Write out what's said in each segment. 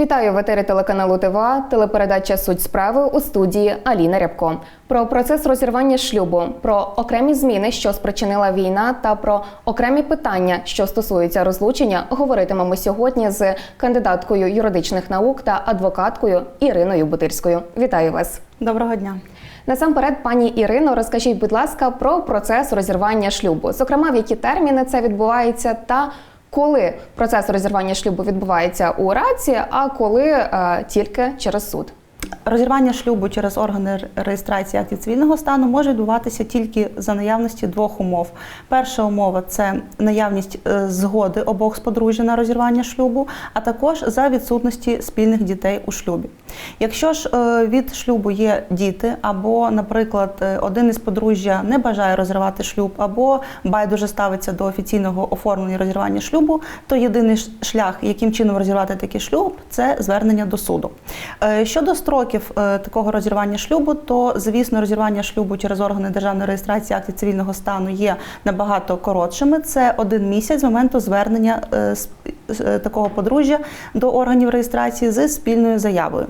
Вітаю в етері телеканалу ТВА, телепередача Суть справи у студії Аліна Рябко. Про процес розірвання шлюбу, про окремі зміни, що спричинила війна, та про окремі питання, що стосуються розлучення, говоритимемо сьогодні з кандидаткою юридичних наук та адвокаткою Іриною Бутирською. Вітаю вас! Доброго дня. Насамперед, пані Ірино, розкажіть, будь ласка, про процес розірвання шлюбу, зокрема, в які терміни це відбувається, та коли процес розірвання шлюбу відбувається у раці, а коли е, тільки через суд. Розірвання шлюбу через органи реєстрації актів цивільного стану може відбуватися тільки за наявності двох умов. Перша умова це наявність е, згоди обох з подружжя на розірвання шлюбу, а також за відсутності спільних дітей у шлюбі. Якщо ж е, від шлюбу є діти, або, наприклад, е, один із подружжя не бажає розірвати шлюб, або байдуже ставиться до офіційного оформлення розірвання шлюбу, то єдиний шлях, яким чином розірвати такий шлюб, це звернення до суду. Щодо строків е, такого розірвання шлюбу, то звісно, розірвання шлюбу через органи державної реєстрації актів цивільного стану є набагато коротшими. Це один місяць з моменту звернення е, е, такого подружжя до органів реєстрації з спільною заявою.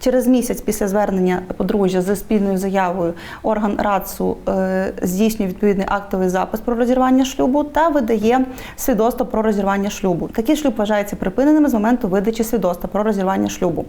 Через місяць після звернення подружжя з спільною заявою орган РАЦУ е, здійснює відповідний актовий запис про розірвання шлюбу та видає свідоцтво про розірвання шлюбу. Такий шлюб вважається припиненим з моменту видачі свідоцтва про розірвання шлюбу.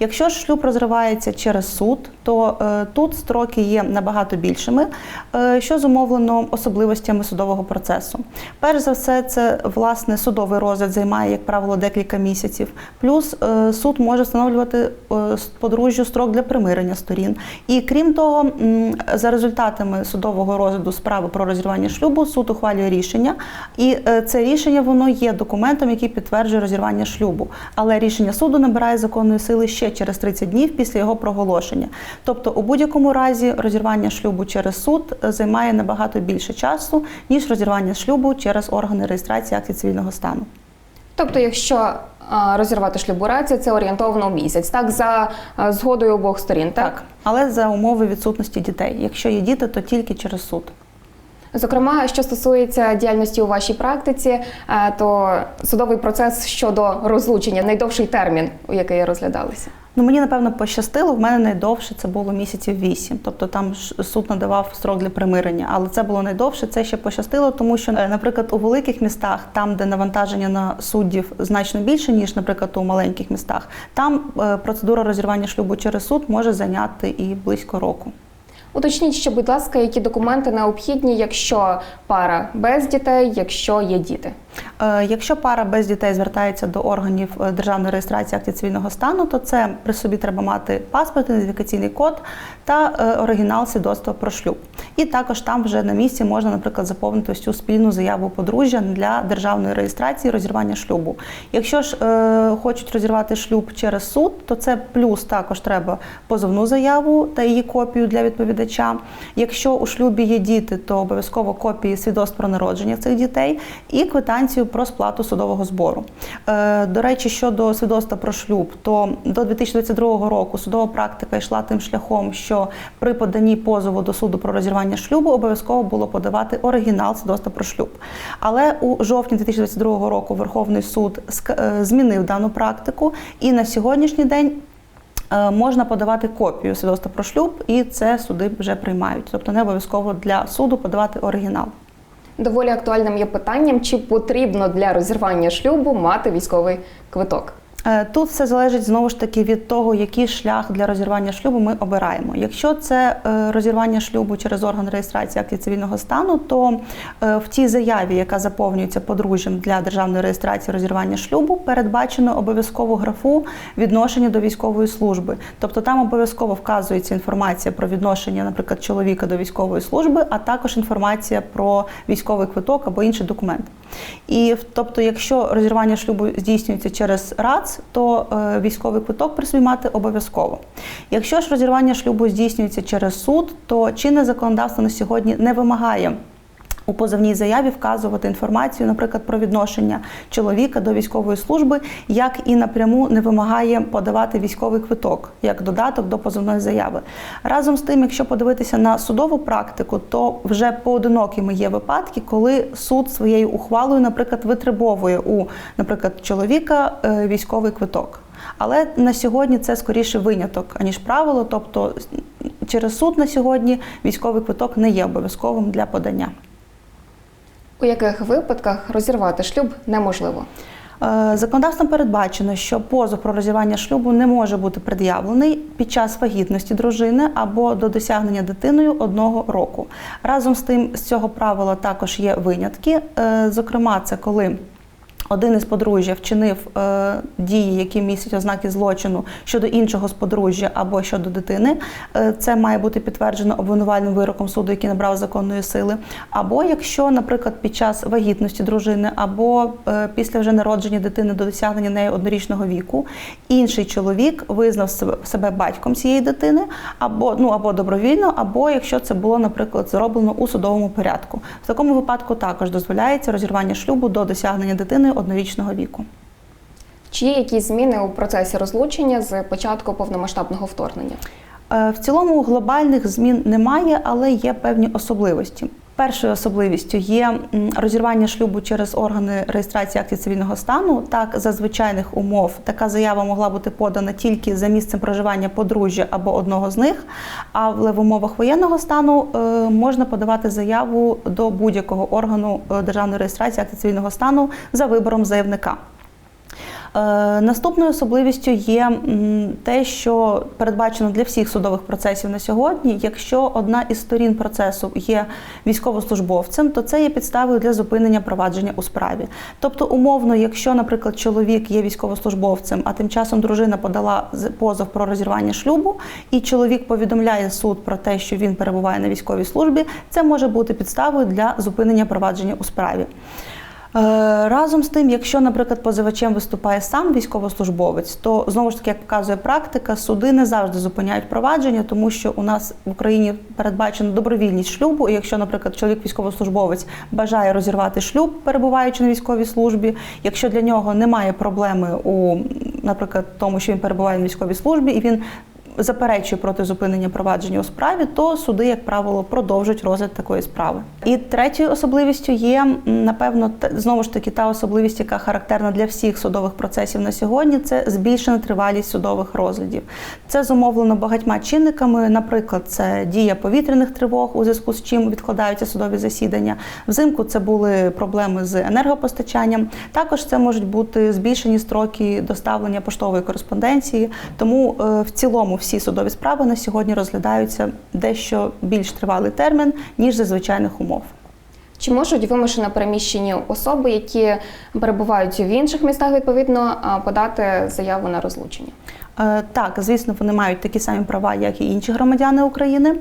Якщо ж шлюб розривається через суд, то е, тут строки є набагато більшими, е, що зумовлено особливостями судового процесу. Перш за все, це власне судовий розгляд займає, як правило, декілька місяців. Плюс суд може встановлювати подружжю строк для примирення сторін. І крім того, за результатами судового розгляду справи про розірвання шлюбу, суд ухвалює рішення, і е, це рішення воно є документом, який підтверджує розірвання шлюбу. Але рішення суду набирає законної сили ще через 30 днів після його проголошення. Тобто, у будь-якому разі розірвання шлюбу через суд е, займає набагато більше часу, ніж розірвання шлюбу через органи реєстрації актів цивільного стану. Тобто, якщо е, розірвати шлюб рація, це орієнтовно місяць, так за е, згодою обох сторін, так? Так, але за умови відсутності дітей. Якщо є діти, то тільки через суд. Зокрема, що стосується діяльності у вашій практиці, е, то судовий процес щодо розлучення найдовший термін, у який розглядалися. Ну мені напевно пощастило. В мене найдовше це було місяців вісім. Тобто там суд надавав строк для примирення, але це було найдовше. Це ще пощастило, тому що, е, наприклад, у великих містах, там, де навантаження на суддів значно більше ніж, наприклад, у маленьких містах, там е, процедура розірвання шлюбу через суд може зайняти і близько року. Уточніть ще, будь ласка, які документи необхідні, якщо пара без дітей, якщо є діти. Е, Якщо пара без дітей звертається до органів е, державної реєстрації актів цивільного стану, то це при собі треба мати паспорт, ідентифікаційний код та е, оригінал свідоцтва про шлюб. І також там вже на місці можна, наприклад, заповнити ось цю спільну заяву подружжя для державної реєстрації розірвання шлюбу. Якщо ж е, хочуть розірвати шлюб через суд, то це плюс також треба позовну заяву та її копію для відповідача. Якщо у шлюбі є діти, то обов'язково копії свідоцтв про народження цих дітей і квитанцію про сплату судового збору. Е, До речі, щодо свідоцтва про шлюб, то до 2022 року судова практика йшла тим шляхом, що при поданні позову до суду про розірвання шлюбу обов'язково було подавати оригінал свідоцтва про шлюб. Але у жовтні 2022 року Верховний суд е, змінив дану практику, і на сьогоднішній день. е, Можна подавати копію свідоцтва про шлюб, і це суди вже приймають. Тобто не обов'язково для суду подавати оригінал. Доволі актуальним є питанням, чи потрібно для розірвання шлюбу мати військовий квиток. Е, Тут все залежить знову ж таки від того, який шлях для розірвання шлюбу ми обираємо. Якщо це е, розірвання шлюбу через орган реєстрації актів цивільного стану, то е, в тій заяві, яка заповнюється подружжям для державної реєстрації розірвання шлюбу, передбачено обов'язкову графу відношення до військової служби. Тобто там обов'язково вказується інформація про відношення, наприклад, чоловіка до військової служби, а також інформація про військовий квиток або інший документ. І тобто, якщо розірвання шлюбу здійснюється через РАЦ, то е, військовий квиток при собі мати обов'язково. Якщо ж розірвання шлюбу здійснюється через суд, то чинне законодавство на сьогодні не вимагає. У позовній заяві вказувати інформацію, наприклад, про відношення чоловіка до військової служби, як і напряму не вимагає подавати військовий квиток як додаток до позовної заяви. Разом з тим, якщо подивитися на судову практику, то вже поодинокими є випадки, коли суд своєю ухвалою, наприклад, витребовує у, наприклад, чоловіка е, військовий квиток. Але на сьогодні це скоріше виняток, аніж правило. Тобто через суд на сьогодні військовий квиток не є обов'язковим для подання. У яких випадках розірвати шлюб неможливо? Е, Законодавством передбачено, що позов про розірвання шлюбу не може бути пред'явлений під час вагітності дружини або до досягнення дитиною одного року. Разом з тим, з цього правила також є винятки. Е, Зокрема, це коли один із подружжя вчинив е, дії, які містять ознаки злочину щодо іншого з подружжя або щодо дитини. Е, це має бути підтверджено обвинувальним вироком суду, який набрав законної сили. Або якщо, наприклад, під час вагітності дружини або е, після вже народження дитини до досягнення неї однорічного віку, інший чоловік визнав себе, батьком цієї дитини, або ну або добровільно, або якщо це було, наприклад, зроблено у судовому порядку. В такому випадку також дозволяється розірвання шлюбу до досягнення дитини однорічного віку. Чи є якісь зміни у процесі розлучення з початку повномасштабного вторгнення? Е, В цілому глобальних змін немає, але є певні особливості. Першою особливістю є розірвання шлюбу через органи реєстрації актів цивільного стану. Так, за звичайних умов така заява могла бути подана тільки за місцем проживання подружжя або одного з них. Але в умовах воєнного стану е, можна подавати заяву до будь-якого органу е, державної реєстрації актів цивільного стану за вибором заявника. Е, Наступною особливістю є те, що передбачено для всіх судових процесів на сьогодні. Якщо одна із сторін процесу є військовослужбовцем, то це є підставою для зупинення провадження у справі. Тобто, умовно, якщо, наприклад, чоловік є військовослужбовцем, а тим часом дружина подала позов про розірвання шлюбу, і чоловік повідомляє суд про те, що він перебуває на військовій службі, це може бути підставою для зупинення провадження у справі. Е, Разом з тим, якщо, наприклад, позивачем виступає сам військовослужбовець, то знову ж таки, як показує практика, суди не завжди зупиняють провадження, тому що у нас в Україні передбачена добровільність шлюбу. І якщо, наприклад, чоловік військовослужбовець бажає розірвати шлюб, перебуваючи на військовій службі, якщо для нього немає проблеми у, наприклад, тому, що він перебуває на військовій службі, і він заперечує проти зупинення провадження у справі, то суди, як правило, продовжують розгляд такої справи. І третьою особливістю є, напевно, знову ж таки та особливість, яка характерна для всіх судових процесів на сьогодні, це збільшена тривалість судових розглядів. Це зумовлено багатьма чинниками. Наприклад, це дія повітряних тривог, у зв'язку з чим відкладаються судові засідання. Взимку це були проблеми з енергопостачанням. Також це можуть бути збільшені строки доставлення поштової кореспонденції. Тому е, в цілому всі судові справи на сьогодні розглядаються дещо більш тривалий термін ніж за звичайних умов. Чи можуть вимушено переміщені особи, які перебувають в інших містах, відповідно, подати заяву на розлучення? Е, Так, звісно, вони мають такі самі права, як і інші громадяни України.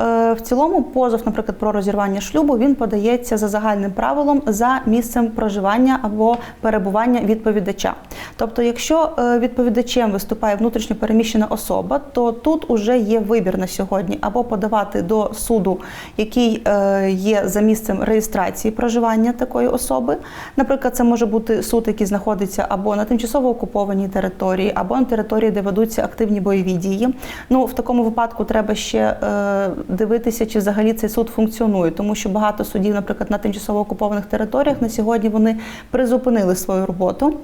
Е, В цілому, позов, наприклад, про розірвання шлюбу, він подається за загальним правилом за місцем проживання або перебування відповідача. Тобто, якщо е, відповідачем виступає внутрішньо переміщена особа, то тут уже є вибір на сьогодні або подавати до суду, який є за місцем реєстрації проживання такої особи. Наприклад, це може бути суд, який знаходиться або на тимчасово окупованій території, або на території, де ведуться активні бойові дії. Ну в такому випадку треба ще е, дивитися, чи взагалі цей суд функціонує, тому що багато судів, наприклад, на тимчасово окупованих територіях на сьогодні вони призупинили свою роботу.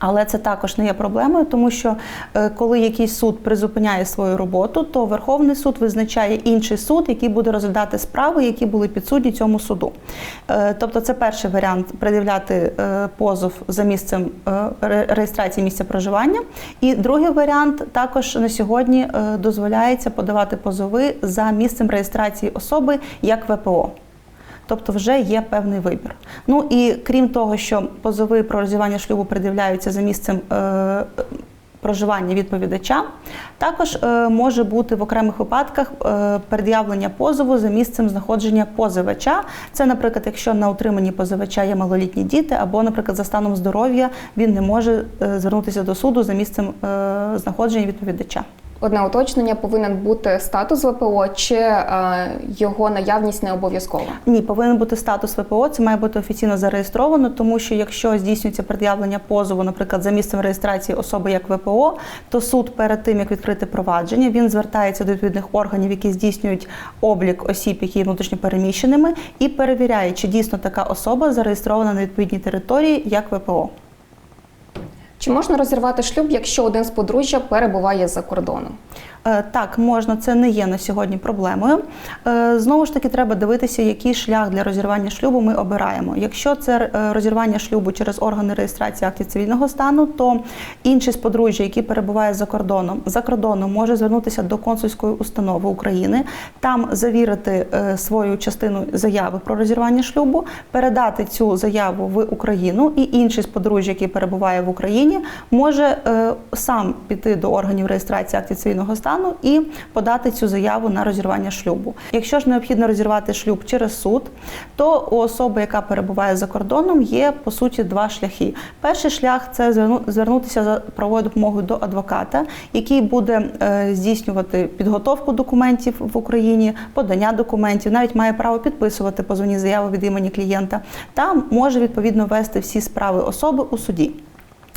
Але це також не є проблемою, тому що е, коли якийсь суд призупиняє свою роботу, то Верховний суд визначає інший суд, який буде розглядати справи, які були підсудні цьому суду. Е, Тобто, це перший варіант пред'являти е, позов за місцем реєстрації місця проживання. І другий варіант також на сьогодні дозволяється подавати позови за місцем реєстрації особи як ВПО. Тобто вже є певний вибір. Ну і крім того, що позови про розірвання шлюбу пред'являються за місцем е, проживання відповідача, також е, може бути в окремих випадках е, пред'явлення позову за місцем знаходження позивача. Це, наприклад, якщо на утриманні позивача є малолітні діти, або, наприклад, за станом здоров'я він не може е, звернутися до суду за місцем е, знаходження відповідача. Одне уточнення повинен бути статус ВПО чи е, його наявність не обов'язкова? Ні, повинен бути статус ВПО, це має бути офіційно зареєстровано, тому що якщо здійснюється пред'явлення позову, наприклад, за місцем реєстрації особи як ВПО, то суд перед тим як відкрити провадження, він звертається до відповідних органів, які здійснюють облік осіб, які є внутрішньо переміщеними, і перевіряє, чи дійсно така особа зареєстрована на відповідній території як ВПО. Чи можна розірвати шлюб, якщо один з подружжя перебуває за кордоном? Е, Так, можна, це не є на сьогодні проблемою. Е, Знову ж таки, треба дивитися, який шлях для розірвання шлюбу ми обираємо. Якщо це е, розірвання шлюбу через органи реєстрації актів цивільного стану, то інший з подружжя, який перебуває за кордоном, за кордоном може звернутися до консульської установи України, там завірити свою частину заяви про розірвання шлюбу, передати цю заяву в Україну, і інший з подружжя, який перебуває в Україні, може е, сам піти до органів реєстрації актів цивільного стану і подати цю заяву на розірвання шлюбу. Якщо ж необхідно розірвати шлюб через суд, то у особи, яка перебуває за кордоном, є по суті два шляхи. Перший шлях це звернутися за правовою допомогою до адвоката, який буде е, здійснювати підготовку документів в Україні, подання документів, навіть має право підписувати позовні заяви від імені клієнта, та може відповідно вести всі справи особи у суді.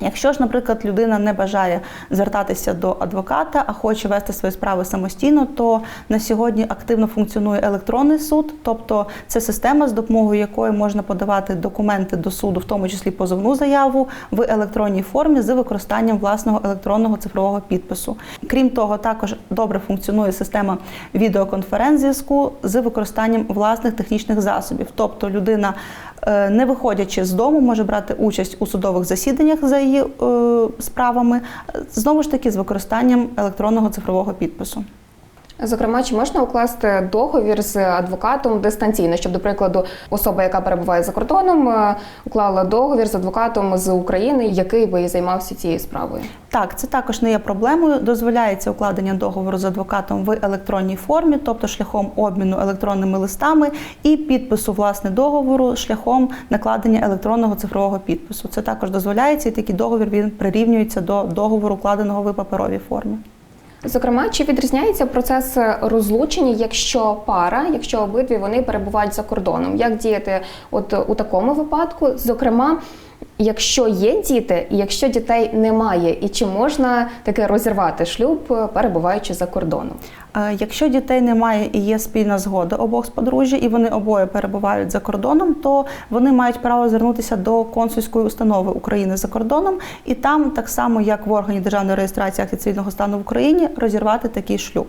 Якщо ж, наприклад, людина не бажає звертатися до адвоката, а хоче вести свої справи самостійно, то на сьогодні активно функціонує електронний суд, тобто це система, з допомогою якої можна подавати документи до суду, в тому числі позовну заяву, в електронній формі з використанням власного електронного цифрового підпису. Крім того, також добре функціонує система відеоконференц-зв'язку з використанням власних технічних засобів, тобто людина е, не виходячи з дому, може брати участь у судових засіданнях за е, справами, знову ж таки з використанням електронного цифрового підпису. Зокрема, чи можна укласти договір з адвокатом дистанційно, щоб, до прикладу, особа, яка перебуває за кордоном, е, уклала договір з адвокатом з України, який би займався цією справою? Так, це також не є проблемою. Дозволяється укладення договору з адвокатом в електронній формі, тобто шляхом обміну електронними листами і підпису власне договору шляхом накладення електронного цифрового підпису. Це також дозволяється, і такий договір він прирівнюється до договору, укладеного в паперовій формі. Зокрема, чи відрізняється процес розлучення, якщо пара, якщо обидві вони перебувають за кордоном? Як діяти от у такому випадку? Зокрема, якщо є діти, і якщо дітей немає, і чи можна таке розірвати шлюб, перебуваючи за кордоном? Е, Якщо дітей немає і є спільна згода обох з подружжя, і вони обоє перебувають за кордоном, то вони мають право звернутися до консульської установи України за кордоном, і там, так само як в органі державної реєстрації актів цивільного стану в Україні, розірвати такий шлюб.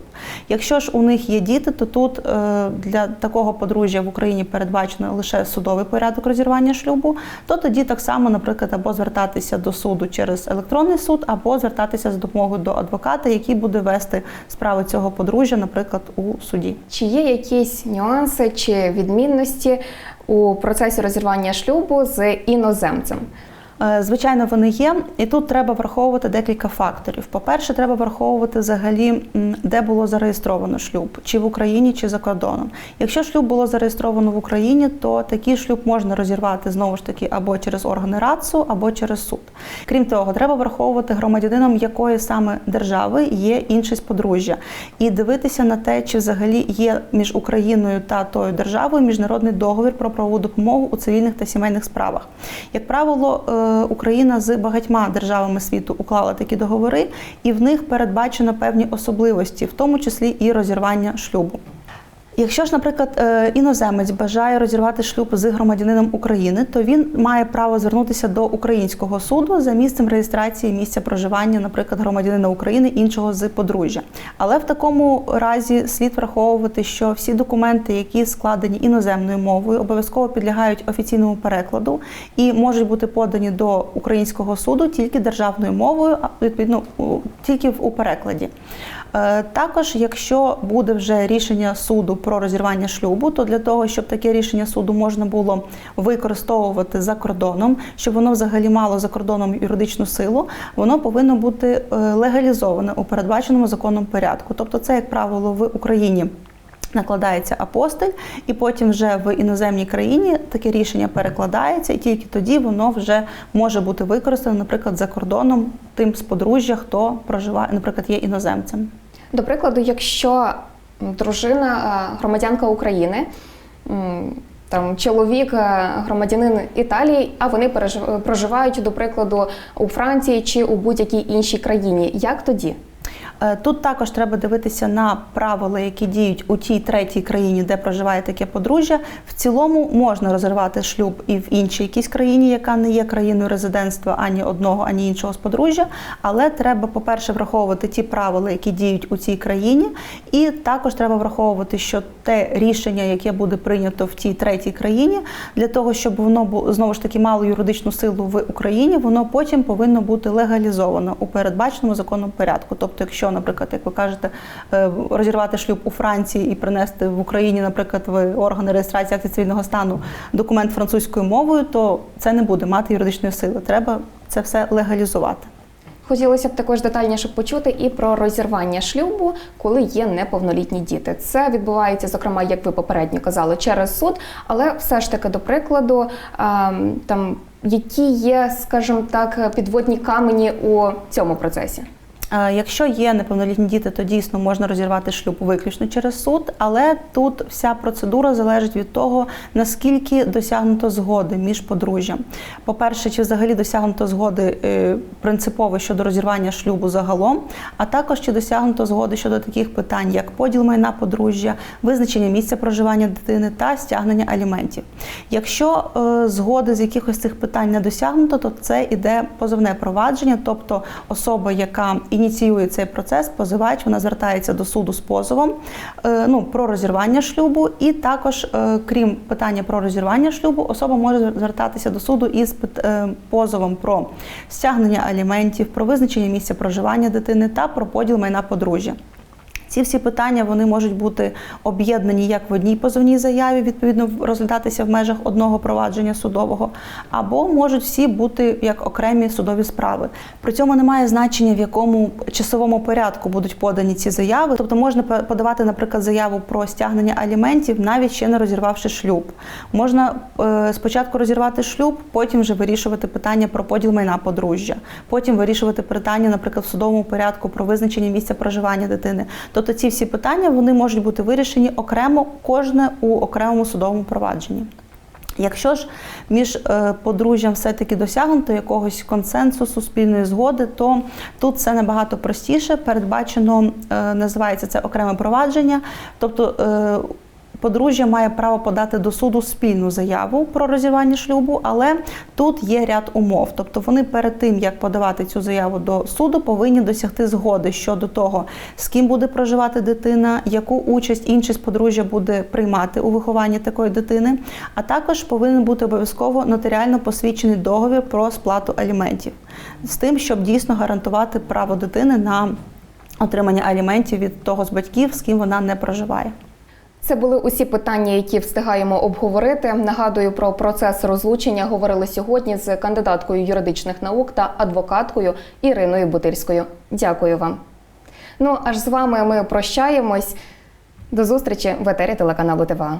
Якщо ж у них є діти, то тут е, для такого подружжя в Україні передбачено лише судовий порядок розірвання шлюбу, то тоді так само, наприклад, або звертатися до суду через електронний суд, або звертатися за допомогою до адвоката, який буде вести справи цього подружжя, наприклад, у суді. Чи є якісь нюанси чи відмінності у процесі розірвання шлюбу з іноземцем? Е, Звичайно, вони є, і тут треба враховувати декілька факторів. По-перше, треба враховувати взагалі, де було зареєстровано шлюб, чи в Україні, чи за кордоном. Якщо шлюб було зареєстровано в Україні, то такий шлюб можна розірвати знову ж таки або через органи РАЦУ, або через суд. Крім того, треба враховувати громадянином якої саме держави є з подружжя, і дивитися на те, чи взагалі є між Україною та тою державою міжнародний договір про правову допомогу у цивільних та сімейних справах. Як правило, е, Україна з багатьма державами світу уклала такі договори, і в них передбачено певні особливості, в тому числі і розірвання шлюбу. Якщо ж, наприклад, е, іноземець бажає розірвати шлюб з громадянином України, то він має право звернутися до українського суду за місцем реєстрації місця проживання, наприклад, громадянина України іншого з подружжя. Але в такому разі слід враховувати, що всі документи, які складені іноземною мовою, обов'язково підлягають офіційному перекладу і можуть бути подані до українського суду тільки державною мовою, відповідно тільки в- у перекладі. Е, Також, якщо буде вже рішення суду про розірвання шлюбу, то для того, щоб таке рішення суду можна було використовувати за кордоном, щоб воно взагалі мало за кордоном юридичну силу, воно повинно бути е, легалізоване у передбаченому законом порядку. Тобто, це, як правило, в Україні. Накладається апостиль, і потім вже в іноземній країні таке рішення перекладається, і тільки тоді воно вже може бути використано, наприклад, за кордоном тим з подружжя, хто проживає, наприклад, є іноземцем. До прикладу, якщо дружина е, громадянка України, там чоловік е, громадянин Італії, а вони проживають, до прикладу, у Франції чи у будь-якій іншій країні, як тоді? Е, Тут також треба дивитися на правила, які діють у тій третій країні, де проживає таке подружжя. В цілому можна розірвати шлюб і в іншій якійсь країні, яка не є країною резидентства ані одного, ані іншого з подружжя. Але треба, по-перше, враховувати ті правила, які діють у цій країні, і також треба враховувати, що те рішення, яке буде прийнято в тій третій країні, для того, щоб воно знову ж таки мало юридичну силу в Україні, воно потім повинно бути легалізовано у передбаченому законному порядку. Тобто, якщо, наприклад, як ви кажете, е, розірвати шлюб у Франції і принести в Україні, наприклад, в органи реєстрації актів цивільного стану документ французькою мовою, то це не буде мати юридичної сили. Треба це все легалізувати. Хотілося б також детальніше почути і про розірвання шлюбу, коли є неповнолітні діти. Це відбувається, зокрема, як ви попередньо казали, через суд, але все ж таки, до прикладу, ем, там які є, скажімо так, підводні камені у цьому процесі. Е, Якщо є неповнолітні діти, то дійсно можна розірвати шлюб виключно через суд, але тут вся процедура залежить від того, наскільки досягнуто згоди між подружжям. По-перше, чи взагалі досягнуто згоди е, принципово щодо розірвання шлюбу загалом, а також чи досягнуто згоди щодо таких питань, як поділ майна подружжя, визначення місця проживання дитини та стягнення аліментів. Якщо е, згоди з якихось цих питань не досягнуто, то це іде позовне провадження, тобто особа, яка ініціює цей процес, позивач, вона звертається до суду з позовом е, ну, про розірвання шлюбу, і також, е, крім питання про розірвання шлюбу, особа може звертатися до суду із е, позовом про стягнення аліментів, про визначення місця проживання дитини та про поділ майна подружжя. Ці всі питання вони можуть бути об'єднані як в одній позовній заяві, відповідно розглядатися в межах одного провадження судового, або можуть всі бути як окремі судові справи. При цьому немає значення, в якому часовому порядку будуть подані ці заяви. Тобто можна подавати, наприклад, заяву про стягнення аліментів, навіть ще не розірвавши шлюб. Можна е, спочатку розірвати шлюб, потім вже вирішувати питання про поділ майна подружжя, потім вирішувати питання, наприклад, в судовому порядку про визначення місця проживання дитини. Тобто ці всі питання вони можуть бути вирішені окремо, кожне у окремому судовому провадженні. Якщо ж між е, подружжям все-таки досягнуто якогось консенсусу, спільної згоди, то тут це набагато простіше. Передбачено, е, називається це окреме провадження. Тобто е, подружжя має право подати до суду спільну заяву про розірвання шлюбу, але тут є ряд умов. Тобто вони перед тим, як подавати цю заяву до суду, повинні досягти згоди щодо того, з ким буде проживати дитина, яку участь інший з подружжя буде приймати у вихованні такої дитини, а також повинен бути обов'язково нотаріально посвідчений договір про сплату аліментів з тим, щоб дійсно гарантувати право дитини на отримання аліментів від того з батьків, з ким вона не проживає. Це були усі питання, які встигаємо обговорити. Нагадую про процес розлучення. Говорили сьогодні з кандидаткою юридичних наук та адвокаткою Іриною Бутирською. Дякую вам. Ну аж з вами ми прощаємось. До зустрічі в етері телеканалу ТВА.